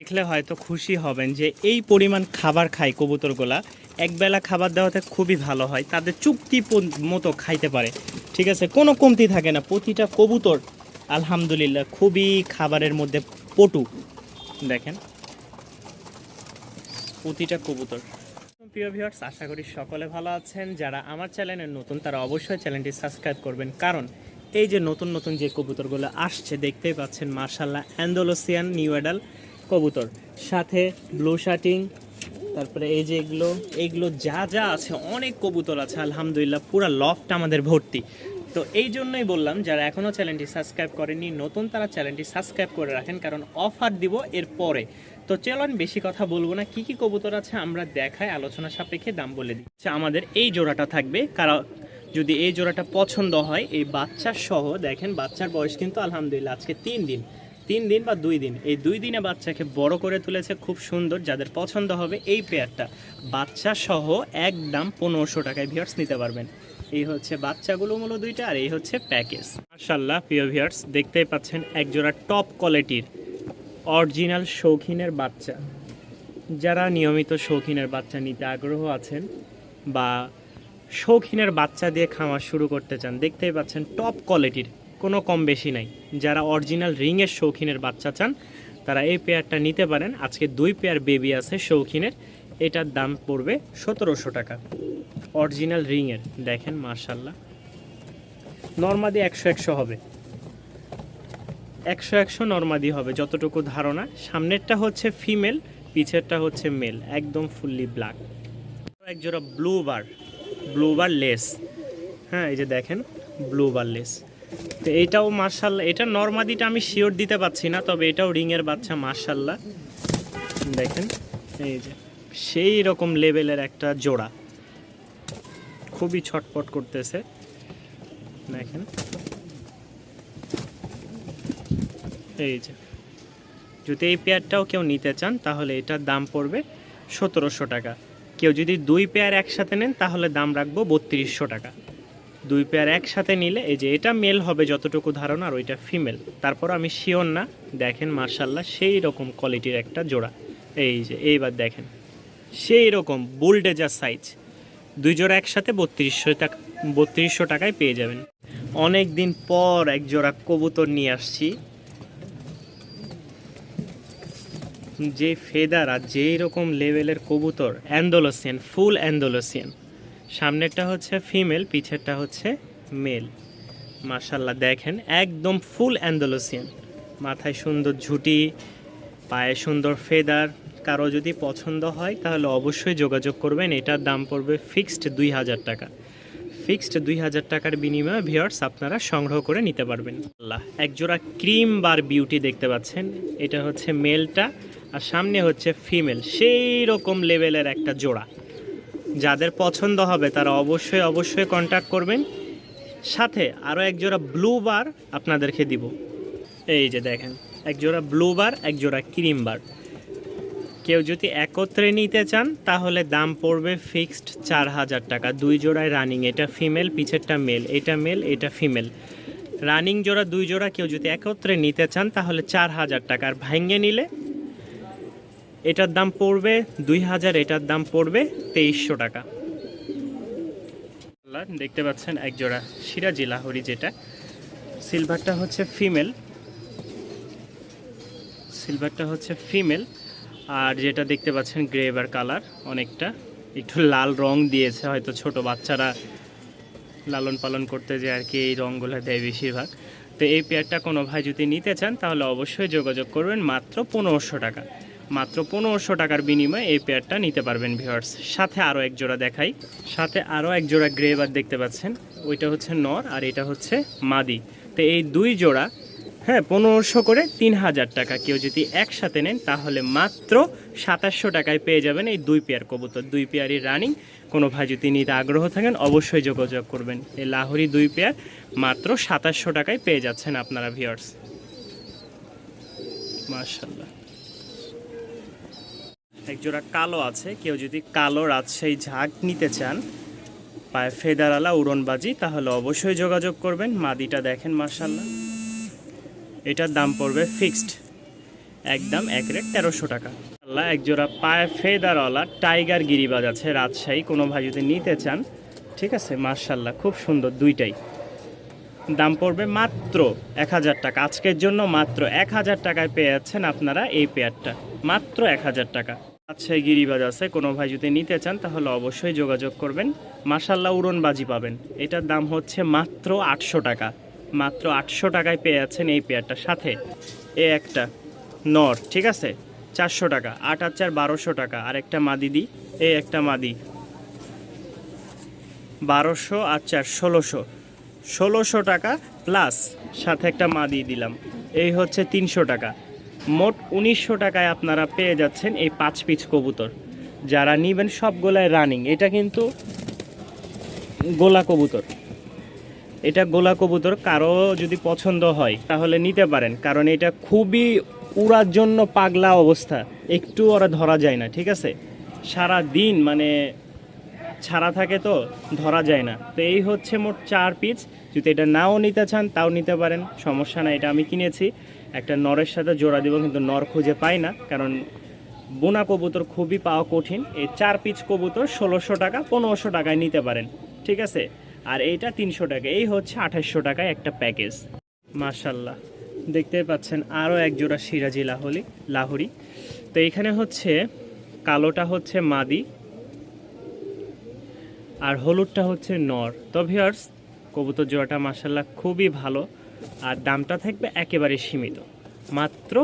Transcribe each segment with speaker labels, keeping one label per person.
Speaker 1: দেখলে হয়তো খুশি হবেন যে এই পরিমাণ খাবার খায় কবুতরগুলা। একবেলা খাবার দেওয়াতে খুবই ভালো হয়, তাদের চুক্তি মতো খাইতে পারে। ঠিক আছে, কোনো কমতি থাকে না, প্রতিটা কবুতর আলহামদুলিল্লাহ খুবই খাবারের মধ্যে পটু। দেখেন। প্রতিটা কবুতর। প্রিয় ভিউয়ার্স আশা করি সকলে ভালো আছেন। যারা আমার চ্যানেলে নতুন, তারা অবশ্যই চ্যানেলটি সাবস্ক্রাইব করবেন। কারণ এই যে নতুন নতুন যে কবুতরগুলো আসছে, দেখতেই পাচ্ছেন মার্শাল্লাহ অ্যান্ডোলোসিয়ান নিউ এডাল কবুতর। সাথে ব্লু শার্টিং তারপরে এই যে এগুলো এইগুলো যা যা আছে, অনেক কবুতর আছে, আলহামদুলিল্লাহ, পুরো লফট আমাদের ভর্তি। তো এই জন্যই বললাম, যারা এখনও চ্যানেলটি সাবস্ক্রাইব করেনি নতুন তারা চ্যানেলটি সাবস্ক্রাইব করে রাখেন, কারণ অফার দিব এর পরে। তো চলুন বেশি কথা বলব না, কি কি কবুতর আছে আমরা দেখায় আলোচনা সাপেক্ষে দাম বলে দিচ্ছি আমাদের এই জোড়াটা থাকবে কারণ যদি এই জোড়াটা পছন্দ হয়, এই বাচ্চার সহ, দেখেন বাচ্চার বয়স কিন্তু আলহামদুলিল্লাহ আজকে তিন দিন। তিন দিন বা দুই দিন, এই দুই দিনে বাচ্চাকে বড় করে তুলেছে খুব সুন্দর যাদের পছন্দ হবে এই পেয়ারটা। বাচ্চা সহ একদম পনেরোশো টাকায় ভিয়ার্স নিতে পারবেন। এই হচ্ছে বাচ্চাগুলো মূল দুইটা আর এই হচ্ছে প্যাকেজ মার্শাল্লাহ প্রিয় ভিয়ার্স দেখতেই পাচ্ছেন একজোড়া টপ কোয়ালিটির অরিজিনাল শৌখিনের বাচ্চা। যারা নিয়মিত শৌখিনের বাচ্চা নিতে আগ্রহ আছেন বা শৌখিনের বাচ্চা দিয়ে খাওয়া শুরু করতে চান, দেখতেই পাচ্ছেন টপ কোয়ালিটির কোনো কম বেশি নাই। যারা অরিজিনাল রিংয়ের শৌখিনের বাচ্চা চান, তারা এই পেয়ারটা নিতে পারেন। আজকে দুই পেয়ার বেবি আছে শৌখিনের। এটার দাম পড়বে সতেরোশো টাকা। অরিজিনাল রিংয়ের। দেখেন মার্শাল্লাহ নর্মাদি একশো একশো হবে। একশো একশো নর্মাদি হবে, যতটুকু ধারণা। সামনেরটা হচ্ছে ফিমেল, পিছেরটা হচ্ছে মেল। একদম ফুললি ব্ল্যাক। এক জোড়া blue bar. Blue bar less. হ্যাঁ এই যে দেখেন, ব্লু বার লেস। তো এইটাও মার্শাল্লাহ, এটা নর্মাদিটা আমি শিওর দিতে পারছি না, তবে এটাও রিংয়ের বাচ্চা, মার্শাল্লাহ। দেখেন, এই যে, সেই রকম লেভেলের একটা জোড়া। খুবই ছটপট করতেছে। দেখেন। এই যে, যদি এই পেয়ারটাও কেউ নিতে চান, তাহলে এটার দাম পড়বে সতেরোশো টাকা। কেউ যদি দুই পেয়ার একসাথে নেন, তাহলে দাম রাখব বত্রিশশো টাকা। দুই পেয়ার একসাথে নিলে, এই যে এটা মেল হবে যতটুকু ধারণা, আর ওইটা ফিমেল তারপর আমি শিওর না। দেখেন, মার্শাল্লাহ সেই রকম কোয়ালিটির একটা জোড়া। এই যে, এইবার দেখেন সেই রকম বুলডেজার সাইজ দুই জোড়া একসাথে বত্রিশশো টাকা, বত্রিশশো টাকায় পেয়ে যাবেন। অনেক দিন পর এক জোড়া কবুতর নিয়ে আসছি। যে ফেদার আর যেই রকম লেভেলের কবুতর অ্যান্ডোলোসিয়ান ফুল অ্যান্ডোলোসিয়ান সামনেরটা হচ্ছে ফিমেল, পিছেরটা হচ্ছে মেল। মার্শাল্লাহ দেখেন, একদম ফুল অ্যান্ডোলোসিয়ান। মাথায় সুন্দর ঝুটি, পায়ে সুন্দর ফেদার। কারও যদি পছন্দ হয়, তাহলে অবশ্যই যোগাযোগ করবেন। এটার দাম পড়বে ফিক্সড দুই হাজার টাকা। ফিক্সড দুই হাজার টাকার বিনিময়ে ভিওর্স আপনারা সংগ্রহ করে নিতে পারবেন। আল্লাহ একজোড়া ক্রিম বার বিউটি দেখতে পাচ্ছেন। এটা হচ্ছে মেলটা, আর সামনে হচ্ছে ফিমেল। সেই রকম লেভেলের একটা জোড়া। যাদের পছন্দ হবে তারা অবশ্যই অবশ্যই কন্ট্যাক্ট করবেন। সাথে আরও এক জোড়া ব্লু বার আপনাদেরকে দিব। এই যে দেখেন, এক জোড়া ব্লু বার এক জোড়া ক্রিম বার কেউ যদি একত্রে নিতে চান, তাহলে দাম পড়বে ফিক্সড চার হাজার টাকা। দুই জোড়ায় রানিং এটা ফিমেল পিছেরটা মেল এটা মেল এটা ফিমেল রানিং জোড়া দুই জোড়া কেউ যদি একত্রে নিতে চান, তাহলে চার হাজার টাকা। আর ভাঙ্গে নিলে এটার দাম পড়বে দুই হাজার, এটার দাম পড়বে তেইশশো টাকা। দেখতে পাচ্ছেন এক জোড়া সিরাজি লাহরি যেটা। সিলভারটা হচ্ছে ফিমেল। সিলভারটা হচ্ছে ফিমেল। আর যেটা দেখতে পাচ্ছেন গ্রেভার কালার, অনেকটা। একটু লাল রং দিয়েছে, হয়তো ছোট বাচ্চারা লালন পালন করতে যে আর কি এই রঙগুলো দেয় বেশিরভাগ। তো এই পেয়ারটা কোনো ভাই যদি নিতে চান, তাহলে অবশ্যই যোগাযোগ করবেন মাত্র পনেরোশো টাকা। মাত্র পনেরোশো টাকার বিনিময়ে এই পেয়ারটা নিতে পারবেন ভিওয়ার্স সাথে আরও এক জোড়া দেখাই। সাথে আরও এক জোড়া গ্রেভার দেখতে পাচ্ছেন। ওইটা হচ্ছে নর আর এটা হচ্ছে মাদি। তো এই দুই জোড়া হ্যাঁ পনেরোশো করে তিন হাজার টাকা। কেউ যদি একসাথে নেন, তাহলে মাত্র সাতাশশো টাকায় পেয়ে যাবেন এই দুই পেয়ার কবুতর। দুই পেয়ারই রানিং কোনো ভাই যদি নিতে আগ্রহ থাকেন, অবশ্যই যোগাযোগ করবেন। এই লাহোরি দুই পেয়ার মাত্র সাতাশশো টাকায় পেয়ে যাচ্ছেন আপনারা ভিউয়ার্স মার্শাল্লাহ এক জোড়া কালো আছে। কেউ যদি কালো রাজশাহী ঝাঁক নিতে চান, পায়ে ফেদারালা উড়নবাজি, তাহলে অবশ্যই যোগাযোগ করবেন। মাদিটা দেখেন মার্শাল্লাহ এটার দাম পড়বে ফিক্সড। একদম এক রেট তেরোশো টাকা। আল্লাহ এক জোড়া পায়ে ফেদারওয়ালা টাইগার গিরিবাজ আছে, রাজশাহী। কোনো ভাই যদি নিতে চান, ঠিক আছে মার্শাল্লাহ খুব সুন্দর দুইটাই। দাম পড়বে মাত্র এক হাজার টাকা। আজকের জন্য মাত্র এক হাজার টাকায় পেয়ে যাচ্ছেন আপনারা এই পেয়ারটা। মাত্র এক হাজার টাকা। আচ্ছা গিরিবাজ আছে। কোনো ভাই যদি নিতে চান, তাহলে অবশ্যই যোগাযোগ করবেন। মাসাল্লাহ উড়নবাজি পাবেন। এটার দাম হচ্ছে মাত্র আটশো টাকা। মাত্র আটশো টাকায় পেয়ে যাচ্ছেন এই পেয়ারটার সাথে। এ একটা নর, ঠিক আছে? চারশো টাকা। আট আর চার বারোশো টাকা। আর একটা মাদি দিই এই একটা মাদি। বারোশো আর চার ষোলোশো। ষোলোশো টাকা প্লাস সাথে একটা মাদি দিলাম। এই হচ্ছে তিনশো টাকা। মোট উনিশশো টাকায় আপনারা পেয়ে যাচ্ছেন এই পাঁচ পিচ কবুতর। যারা নিবেন সবগুলাই রানিং এটা কিন্তু গোলা কবুতর। এটা গোলা কবুতর কারও যদি পছন্দ হয়, তাহলে নিতে পারেন। কারণ এটা খুবই উড়ার জন্য পাগলা অবস্থা। একটু ওরা ধরা যায় না, ঠিক আছে? সারা দিন মানে ছাড়া থাকে তো ধরা যায় না। তো এই হচ্ছে মোট চার পিস যদি এটা নাও নিতে চান, তাও নিতে পারেন। সমস্যা না এটা আমি কিনেছি। একটা নরের সাথে জোড়া দিব, কিন্তু নর খুঁজে পাই না, কারণ বোনা কবুতর খুবই পাওয়া কঠিন। এই চার পিস কবুতর ষোলোশো টাকা, পনেরোশো টাকায় নিতে পারেন। ঠিক আছে? আর এইটা তিনশো টাকা, এই হচ্ছে আঠাশশো টাকায় একটা প্যাকেজ মাশাল্লাহ দেখতে পাচ্ছেন আরও এক জোড়া সিরাজি লাহলি, লাহরি। তো এখানে হচ্ছে, কালোটা হচ্ছে মাদি। আর হলুদটা হচ্ছে নর। তো ভিউয়ার্স কবুতর জোড়াটা মাসাল্লাহ খুবই ভালো আর দামটা থাকবে একেবারে সীমিত। মাত্র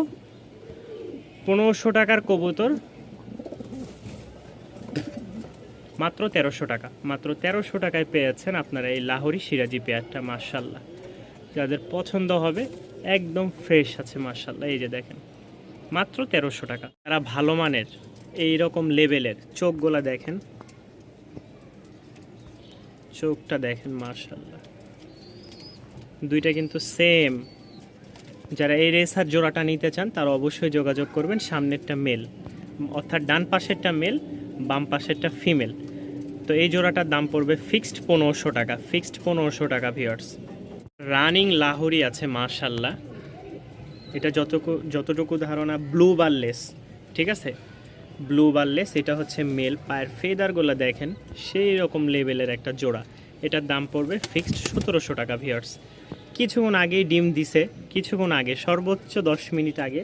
Speaker 1: পনেরোশো টাকার কবুতর, মাত্র তেরোশো টাকা। মাত্র তেরোশো টাকায় পেয়েছেন আপনারা এই লাহোরি সিরাজি পেয়ারটা মার্শাল্লাহ যাদের পছন্দ হবে, একদম ফ্রেশ আছে মার্শাল্লাহ এই যে দেখেন, মাত্র তেরোশো টাকা। তারা ভালো মানের এই রকম লেভেলের চোখগুলা দেখেন চোখটা দেখেন মার্শাল্লাহ দুইটা কিন্তু সেম যারা এই রেসার জোড়াটা নিতে চান, তারা অবশ্যই যোগাযোগ করবেন। সামনেরটা মেল অর্থাৎ ডান পাশেরটা মেল বাম পাশেরটা ফিমেল তো এই জোড়াটার দাম পড়বে ফিক্সড পনেরোশো টাকা। ফিক্সড পনেরোশো টাকা ভিওর্স রানিং লাহোরি আছে মার্শাল্লাহ এটা যতটুকু যতটুকু ধারণা ব্লু বারলেস ঠিক আছে? ব্লু বারলেস এটা হচ্ছে মেল, পায়ের ফেদারগুলো দেখেন সেই রকম লেভেলের একটা জোড়া। এটার দাম পড়বে ফিক্সড সতেরোশো টাকা ভিওর্স কিছুক্ষণ আগেই ডিম দিছে, কিছুক্ষণ আগে, সর্বোচ্চ দশ মিনিট আগে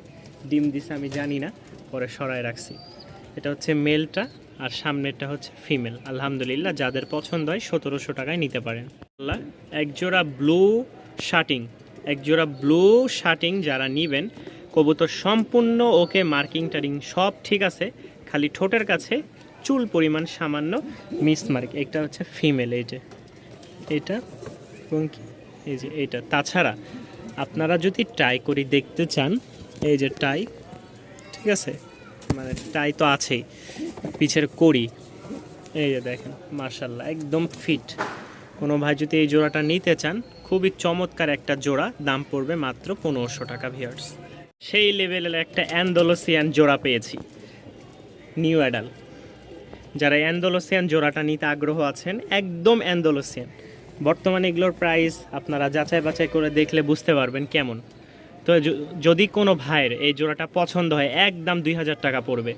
Speaker 1: ডিম দিছে, আমি জানি না, পরে সরায় রাখছি। এটা হচ্ছে মেলটা আর সামনেরটা হচ্ছে ফিমেল। আলহামদুলিল্লাহ, যাদের পছন্দ হয় সতেরোশো টাকায় নিতে পারেন। আল্লাহ একজোড়া ব্লু শার্টিং একজোড়া ব্লু শার্টিং যারা নিবেন, কবুতর সম্পূর্ণ ওকে মার্কিং টার্কিং সব ঠিক আছে খালি ঠোঁটের কাছে চুল পরিমাণ সামান্য মিস মার্ক। এটা হচ্ছে ফিমেল, এই যে এটা এবং এই যে এইটা। তাছাড়া আপনারা যদি ট্রাই করি দেখতে চান, এই যে টাই, ঠিক আছে? মানে টাই তো আছেই। পিছের করি এই যে দেখেন মার্শাল্লাহ একদম ফিট। কোনো ভাই যদি এই জোড়াটা নিতে চান, খুবই চমৎকার একটা জোড়া, দাম পড়বে মাত্র পনেরোশো টাকা ভিয়ার্স সেই লেভেলের একটা অ্যান্ডোলোসিয়ান জোড়া পেয়েছি। নিউ অ্যাডাল যারা অ্যান্ডোলোসিয়ান জোড়াটা নিতে আগ্রহ আছেন, একদম অ্যান্ডোলোসিয়ান। বর্তমানে এগুলোর প্রাইস আপনারা যাচাই বাছাই করে দেখলে বুঝতে পারবেন কেমন। তো যদি কোনো ভাইয়ের এই জোড়াটা পছন্দ হয়, একদম দুই হাজার টাকা পড়বে।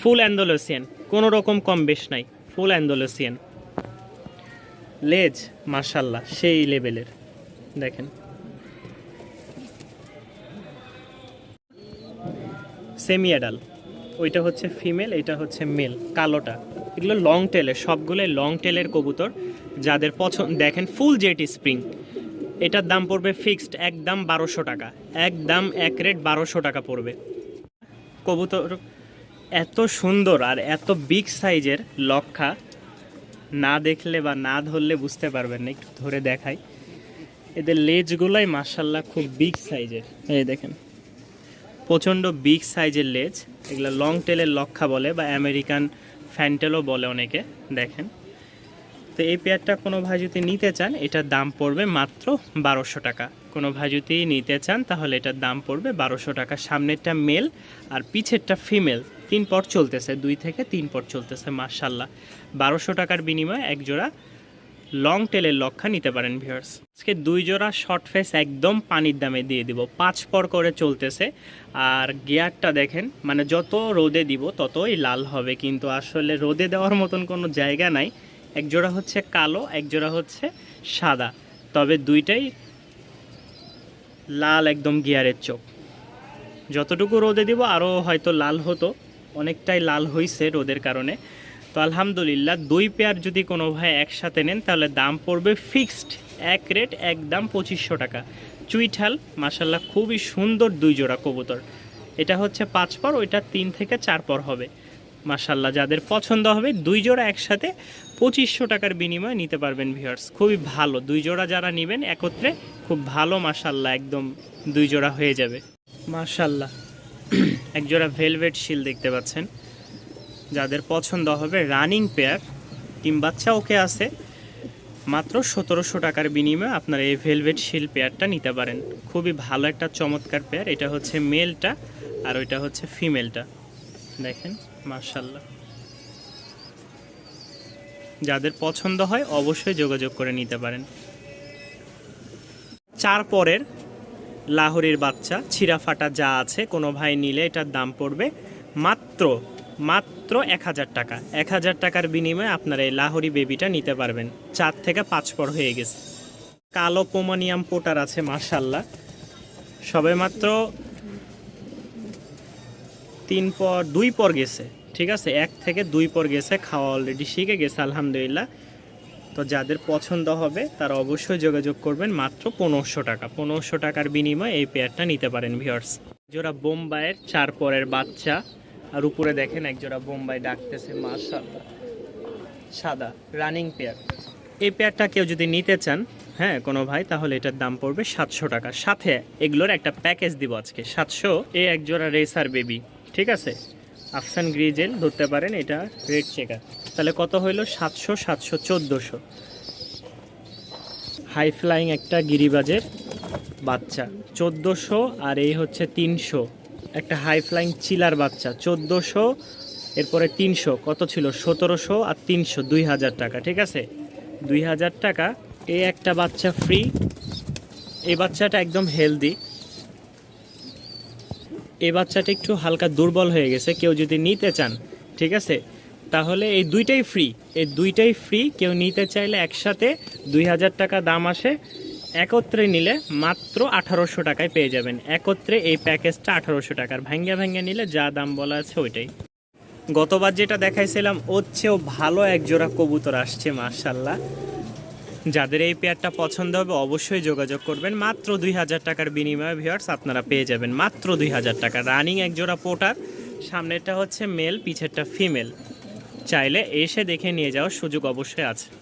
Speaker 1: ফুল অ্যান্ডোলোসিয়ান, কোনো রকম কম বেশ নাই, ফুল অ্যান্ডোলোসিয়ান। লেজ মার্শাল্লাহ সেই লেভেলের। দেখেন। সেমি অ্যাডাল ওইটা হচ্ছে ফিমেল, এটা হচ্ছে মেল, কালোটা। এগুলো লং টেলের সবগুলোই লং টেলের কবুতর। যাদের পছন্দ দেখেন ফুল জেটি স্প্রিং এটার দাম পড়বে ফিক্সড একদম বারোশো টাকা। একদম এক রেট বারোশো টাকা পড়বে। কবুতর এত সুন্দর আর এত বিগ সাইজের লক্ষা। না দেখলে বা না ধরলে বুঝতে পারবেন না, একটু ধরে দেখাই। এদের লেজগুলাই মার্শাল্লাহ খুব বিগ সাইজের এই দেখেন। প্রচণ্ড বিগ সাইজের লেজ এগুলো লং টেলের লক্ষা বলে বা আমেরিকান ফ্যান্টেলও বলে অনেকে, দেখেন। তো এই পেয়ারটা কোনো যদি নিতে চান, এটার দাম পড়বে মাত্র বারোশো টাকা। কোনো যদি নিতে চান, তাহলে এটার দাম পড়বে বারোশো টাকা। সামনেরটা মেল আর পিছেরটা ফিমেল তিন পট চলতেছে, দুই থেকে তিন পট চলতেছে মার্শাল্লাহ বারোশো টাকার বিনিময়ে এক জোড়া লং টেলের লক্ষা নিতে পারেন ভিউয়ার্স আজকে দুই জোড়া শর্ট ফেস একদম পানির দামে দিয়ে দিব। পাঁচ পর করে চলতেছে। আর গিয়ারটা দেখেন মানে যত রোদে দিব ততই লাল হবে। কিন্তু আসলে রোদে দেওয়ার মতন কোনো জায়গা নাই। এক জোড়া হচ্ছে কালো, এক জোড়া হচ্ছে সাদা। তবে দুইটাই লাল একদম গিয়ারের চোখ। যতটুকু রোদে দিব, আরও হয়তো লাল হতো। অনেকটাই লাল হয়েছে রোদের কারণে। তো আলহামদুলিল্লাহ, দুই পেয়ার যদি কোনো ভাই একসাথে নেন, তাহলে দাম পড়বে ফিক্সড এক রেট একদম পঁচিশশো টাকা। চুইঠাল মাসাল্লাহ খুবই সুন্দর দুই জোড়া কবুতর। এটা হচ্ছে পাঁচ পর, ওইটা তিন থেকে চার পর হবে। মাসাল্লাহ যাদের পছন্দ হবে, দুই জোড়া একসাথে পঁচিশশো টাকার বিনিময়ে নিতে পারবেন ভিউয়ার্স খুবই ভালো, দুই জোড়া যারা নেবেন একত্রে, খুব ভালো মাসাল্লাহ একদম দুই জোড়া হয়ে যাবে। মাশাল্লাহ এক জোড়া ভেলভেট শিল দেখতে পাচ্ছেন। যাদের পছন্দ হবে রানিং পেয়ার, টিম বাচ্চা ওকে আছে, মাত্র সতেরোশো টাকার বিনিময়ে আপনারা এই ভেলভেট শিল পেয়ারটা নিতে পারেন। খুবই ভালো একটা চমৎকার পেয়ার, এটা হচ্ছে মেলটা আর ওইটা হচ্ছে ফিমেলটা। দেখেন মার্শাল্লাহ যাদের পছন্দ হয় অবশ্যই যোগাযোগ করে নিতে পারেন। চার পরের লাহোরের বাচ্চা ছিঁড়া ফাটা যা আছে, কোনো ভাই নিলে এটার দাম পড়বে মাত্র মাত্র এক হাজার টাকা। এক হাজার টাকার বিনিময়ে আপনারা এই লাহোরি বেবিটা নিতে পারবেন। চার থেকে পাঁচ পর হয়ে গেছে। কালো পোমানিয়াম পোটার আছে মার্শাল্লাহ সবে মাত্র তিন পর, দুই পর গেছে। ঠিক আছে? এক থেকে দুই পর গেছে, খাওয়া অলরেডি শিখে গেছে, আলহামদুলিল্লাহ। তো যাদের পছন্দ হবে, তারা অবশ্যই যোগাযোগ করবেন মাত্র পনেরোশো টাকা। পনেরোশো টাকার বিনিময়ে এই পেয়ারটা নিতে পারেন ভিওর্স জোড়া বোম্বাইয়ের চার পরের বাচ্চা। আর উপরে দেখেন এক জোড়া বোম্বাই ডাকতেছে, মাশাআল্লাহ। সাদা রানিং পেয়ার এই পেয়ারটা কেউ যদি নিতে চান হ্যাঁ কোনো ভাই, তাহলে এটার দাম পড়বে সাতশো টাকা। সাথে এগুলোর একটা প্যাকেজ দিব আজকে। সাতশো, এ এক জোড়া রেসার বেবি ঠিক আছে? আফসান গ্রিজেল ধরতে পারেন, এটা রেড চেকার তাহলে কত হইল? সাতশো সাতশো, চোদ্দোশো। হাই ফ্লাইং একটা গিরিবাজের বাচ্চা। চোদ্দোশো আর এই হচ্ছে তিনশো। একটা হাই ফ্লাইং চিলার বাচ্চা, চোদ্দোশো, এরপরে তিনশো, কত ছিল? সতেরোশো আর তিনশো দুই হাজার টাকা, ঠিক আছে? দুই হাজার টাকা, এই একটা বাচ্চা ফ্রি এই বাচ্চাটা একদম হেলদি এই বাচ্চাটা একটু হালকা দুর্বল হয়ে গেছে, কেউ যদি নিতে চান, ঠিক আছে? তাহলে এই দুইটাই ফ্রি এই দুইটাই ফ্রি কেউ নিতে চাইলে একসাথে দুই হাজার টাকা দাম আসে একত্রে নিলে মাত্র আঠারোশো টাকায় পেয়ে যাবেন। একত্রে এই প্যাকেজটা আঠারোশো টাকার। ভাঙ্গা ভাঙ্গা নিলে যা দাম বলা আছে ওইটাই। গতবার যেটা দেখাইছিলাম, ওর চেয়েও ভালো এক জোড়া কবুতর আসছে মার্শাল্লাহ যাদের এই পেয়ারটা পছন্দ হবে অবশ্যই যোগাযোগ করবেন। মাত্র দুই হাজার টাকার বিনিময়ে ভিওয়ার্স আপনারা পেয়ে যাবেন মাত্র দুই হাজার টাকা। রানিং এক জোড়া পোটার, সামনেরটা হচ্ছে মেল পিছেরটা ফিমেল চাইলে এসে দেখে নিয়ে যাওয়ার সুযোগ অবশ্যই আছে।